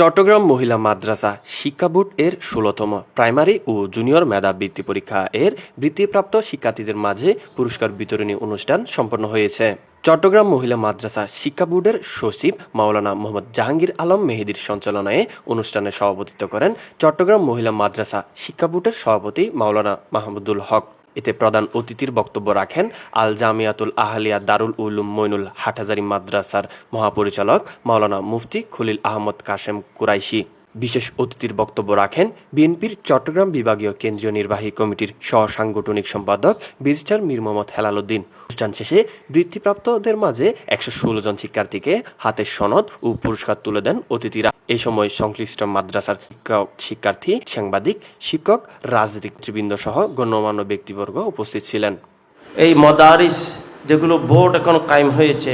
চট্টগ্রাম মহিলা মাদ্রাসা শিক্ষা বোর্ড এর ষোলতম প্রাইমারি ও জুনিয়র মেধা বৃত্তি পরীক্ষা এর বৃত্তিপ্রাপ্ত শিক্ষার্থীদের মাঝে পুরস্কার বিতরণী অনুষ্ঠান সম্পন্ন হয়েছে। চট্টগ্রাম মহিলা মাদ্রাসা শিক্ষা বোর্ডের সচিব মাওলানা মোহাম্মদ জাহাঙ্গীর আলম মেহেদির সঞ্চালনায় অনুষ্ঠানে সভাপতিত্ব করেন চট্টগ্রাম মহিলা মাদ্রাসা শিক্ষা বোর্ডের সভাপতি মাওলানা মাহমুদুল হক। এতে প্রধান অতিথির বক্তব্য রাখেন আল জামিয়াতুল আহলিয়া দারুল উলুম মইনুল হাটহাজারি মাদ্রাসার মহাপরিচালক মাওলানা মুফতি খলিল আহমদ কাশেম কুরাইশি। বিশেষ অতিথির বক্তব্য রাখেন বিএনপির চট্টগ্রাম বিভাগীয় কেন্দ্রীয় নির্বাহী কমিটির সহ সাংগঠনিক সম্পাদক ব্যারিস্টার মীর মোহাম্মদ হেলাল উদ্দিন। অনুষ্ঠান শেষে বৃত্তিপ্রাপ্তদের মাঝে একশো ষোলো জন শিক্ষার্থীকে হাতে সনদ ও পুরস্কার তুলে দেন অতিথিরা। এই সময় সংশ্লিষ্ট মাদ্রাসার শিক্ষক, শিক্ষার্থী, সাংবাদিক, শিক্ষক, রাজনৈতিক নেতৃবৃন্দ সহ গণ্যমান্য ব্যক্তিবর্গ উপস্থিত ছিলেন। এই মদারিস যেগুলো বোর্ড এখন কায়েম হয়েছে,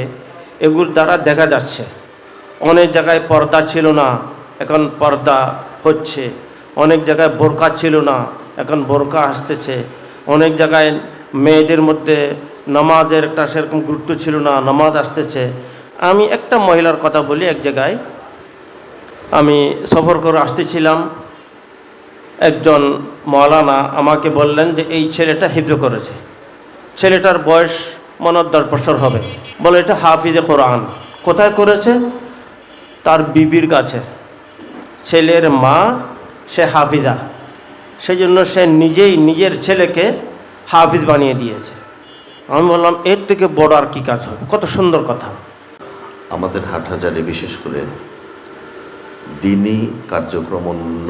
এগুলোর দ্বারা দেখা যাচ্ছে। অনেক জায়গায় পর্দা ছিল না এখন পর্দা হচ্ছে। অনেক জায়গায় বোরকা ছিল না, এখন বোরকা আসতেছে। অনেক জায়গায় মেয়েদের মধ্যে নামাজের একটা সেরকম গুরুত্ব ছিল না, নামাজ আসতেছে। আমি একটা মহিলার কথা বলি এক জায়গায়। আমি সফর করে আসতেছিলাম। একজন মৌলানা আমাকে বললেন যে, এই ছেলেটা হিফজ করেছে। ছেলেটার বয়স মনে হয় দশ বছর হবে। বলে, এটা হাফিজে কোরআন। কোথায় করেছে? তার বিবির কাছে। ছেলের মা, সে হাফিজা। সেই জন্য সে নিজেই নিজের ছেলেকে হাফিজ বানিয়ে দিয়েছে। আমি বললাম, এর থেকে বড় আর কি কাজ হবে? কত সুন্দর কথা। আমাদের হাটহাজারে বিশেষ করে দিনই কার্যক্রম অন্য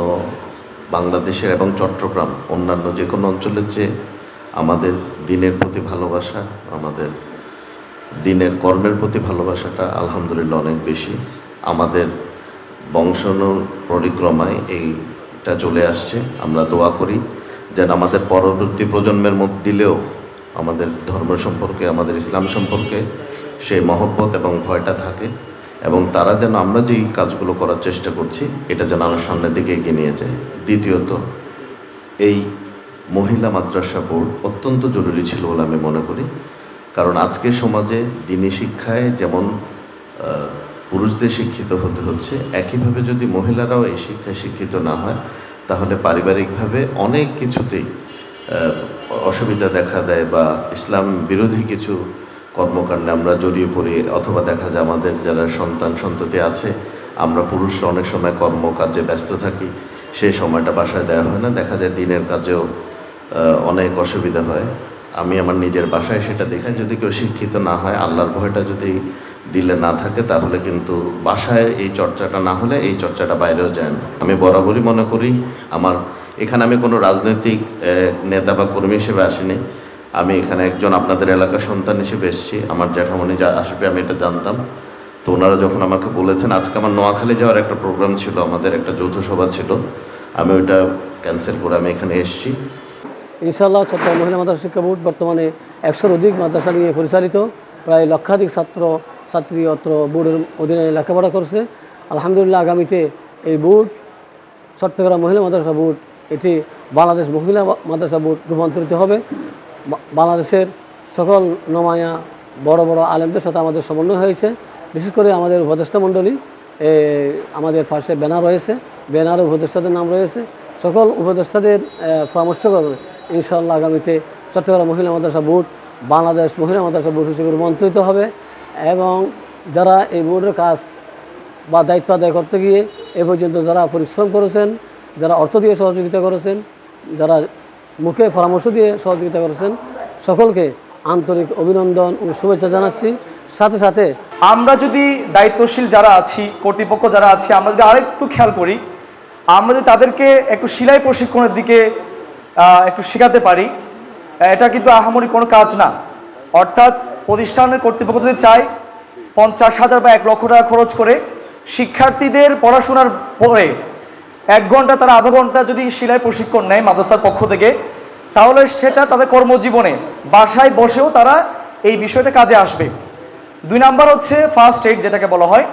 বাংলাদেশের এবং চট্টগ্রাম, অন্যান্য যে কোনো অঞ্চলের চেয়ে আমাদের দিনের প্রতি ভালোবাসা, আমাদের দিনের কর্মের প্রতি ভালোবাসাটা আলহামদুলিল্লাহ অনেক বেশি। আমাদের বংশানুর পরিক্রমায় এইটা চলে আসছে। আমরা দোয়া করি যেন আমাদের পরবর্তী প্রজন্মের মধ্যে দিলেও আমাদের ধর্ম সম্পর্কে, আমাদের ইসলাম সম্পর্কে সেই মহব্বত এবং ভয়টা থাকে এবং তারা যেন আমরা যেই কাজগুলো করার চেষ্টা করছি, এটা যেন আরও সামনের দিকে এগিয়ে নিয়ে যায়। দ্বিতীয়ত, এই মহিলা মাদ্রাসা বোর্ড অত্যন্ত জরুরি ছিল বলে আমি মনে করি। কারণ আজকের সমাজে দিনী শিক্ষায় যেমন পুরুষদের শিক্ষিত হতে হচ্ছে। একইভাবে যদি মহিলারাও এই শিক্ষায় শিক্ষিত না হয়, তাহলে পারিবারিকভাবে অনেক কিছুতেই অসুবিধা দেখা দেয় বা ইসলাম বিরোধী কিছু কর্মকাণ্ডে আমরা জড়িয়ে পড়ি, অথবা দেখা যায় আমাদের যারা সন্তান সন্ততি আছে, আমরা পুরুষরা অনেক সময় কর্মকাজে ব্যস্ত থাকি, সেই সময়টা বাসায় দেওয়া হয় না। দেখা যায় দিনের কাজেও অনেক অসুবিধা হয়। আমি আমার নিজের বাসায় সেটা দেখে যদি কেউ শিক্ষিত না হয়, আল্লাহর ভয়টা যদি দিলে না থাকে, তাহলে কিন্তু বাসায় এই চর্চাটা না হলে এই চর্চাটা বাইরেও যায় না। আমি বরাবরই মনে করি, আমার এখানে আমি কোনো রাজনৈতিক নেতা বা কর্মী হিসেবে আসিনি। আমি এখানে একজন আপনাদের এলাকার সন্তান হিসেবে এসেছি। আমার জ্যাঠামণি যা আসবে আমি এটা জানতাম। তো ওনারা যখন আমাকে বলেছেন, আজকে আমার নোয়াখালী যাওয়ার একটা প্রোগ্রাম ছিল, আমাদের একটা যৌথ সভা ছিল, আমি ওইটা ক্যান্সেল করে আমি এখানে এসেছি। ইনশাআল্লাহ চট্টগ্রাম মহিলা মাদ্রাসা শিক্ষা বোর্ড বর্তমানে একশোর অধিক মাদ্রাসা নিয়ে পরিচালিত, প্রায় লক্ষাধিক ছাত্র ছাত্রী অত্র বোর্ডের অধীনে লেখাপড়া করছে। আলহামদুলিল্লাহ আগামীতে এই বোর্ড, চট্টগ্রাম মহিলা মাদ্রাসা বোর্ড, এটি বাংলাদেশ মহিলা মাদ্রাসা বোর্ড রূপান্তরিত হবে। বাংলাদেশের সকল নমায়া বড় বড় আলেমদের সাথে আমাদের সমন্বয় হয়েছে। বিশেষ করে আমাদের উপদেষ্টা মণ্ডলী আমাদের পাশে ব্যানার রয়েছে। ব্যানারে উপদেষ্টাদের নাম রয়েছে। সকল উপদেষ্টাদের পরামর্শ করে ইনশাআল্লাহ আগামীতে চট্টগ্রাম মহিলা মাদ্রাসা বোর্ড বাংলাদেশ মহিলা মাদ্রাসা বোর্ড হিসেবে রূপান্তরিত হবে। এবং যারা এই বোর্ডের কাজ বা দায়িত্ব আদায় করতে গিয়ে এ পর্যন্ত যারা পরিশ্রম করেছেন, যারা অর্থ দিয়ে সহযোগিতা করেছেন, যারা মুখে পরামর্শ দিয়ে সহযোগিতা করেছেন, সকলকে আন্তরিক অভিনন্দন ও শুভেচ্ছা জানাচ্ছি। সাথে সাথে আমরা যদি দায়িত্বশীল যারা আছি, কর্তৃপক্ষ যারা আছি, আমরা যদি আরেকটু খেয়াল করি, আমরা যদি তাদেরকে একটু সেলাই প্রশিক্ষণের দিকে একটু শেখাতে পারি এটা কিন্তু আহামরি কোনো কাজ না। অর্থাৎ প্রতিষ্ঠানের কর্তৃপক্ষ যদি চায় পঞ্চাশ হাজার বা এক লক্ষ টাকা খরচ করে শিক্ষার্থীদের পড়াশোনার পরে এক ঘণ্টা তারা আধা ঘণ্টা যদি সেলাই প্রশিক্ষণ নেয় মাদ্রাসার পক্ষ থেকে, তাহলে সেটা তাদের কর্মজীবনে বাসায় বসেও তারা এই বিষয়টা কাজে আসবে। দুই নাম্বার হচ্ছে ফার্স্ট এইড যেটাকে বলা হয়।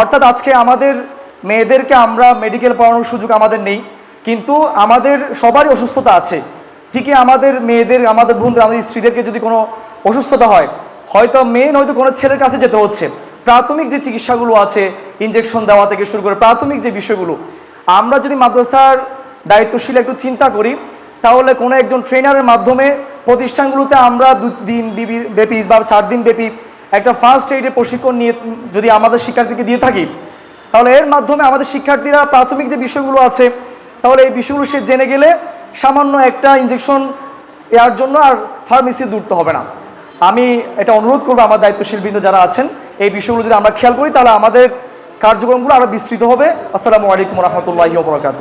অর্থাৎ আজকে আমাদের মেয়েদেরকে আমরা মেডিকেল পড়ানোর সুযোগ আমাদের নেই, কিন্তু আমাদের সবারই অসুস্থতা আছে। ঠিকই আমাদের মেয়েদের, আমাদের বোনদের আমাদের স্ত্রীদেরকে যদি কোনো অসুস্থতা হয় হয়তো মেন হয়তো কোনো ছেলের কাছে যেতে হচ্ছে। প্রাথমিক যে চিকিৎসাগুলো আছে ইনজেকশন দেওয়া থেকে শুরু করে প্রাথমিক যে বিষয়গুলো, আমরা যদি মাদ্রাসার দায়িত্বশীল একটু চিন্তা করি, তাহলে কোনো একজন ট্রেনারের মাধ্যমে প্রতিষ্ঠানগুলোতে আমরা দিন ব্যাপী বা চার দিন ব্যাপী একটা ফার্স্ট এইডের প্রশিক্ষণ নিয়ে যদি আমাদের শিক্ষার্থীকে দিয়ে থাকি, তাহলে এর মাধ্যমে আমাদের শিক্ষার্থীরা প্রাথমিক যে বিষয়গুলো আছে, তাহলে এই বিষয়গুলো সে জেনে গেলে সামান্য একটা ইনজেকশন দেওয়ার জন্য আর ফার্মেসি দূরতে হবে না। আমি এটা অনুরোধ করব আমার দায়িত্বশীল বৃন্দ যারা আছেন, এই বিষয়গুলো যদি আমরা খেয়াল করি, তাহলে আমাদের কার্যক্রমগুলো আরও বিস্তৃত হবে। আসসালামু আলাইকুম রহমতুল্লাহ বরকাত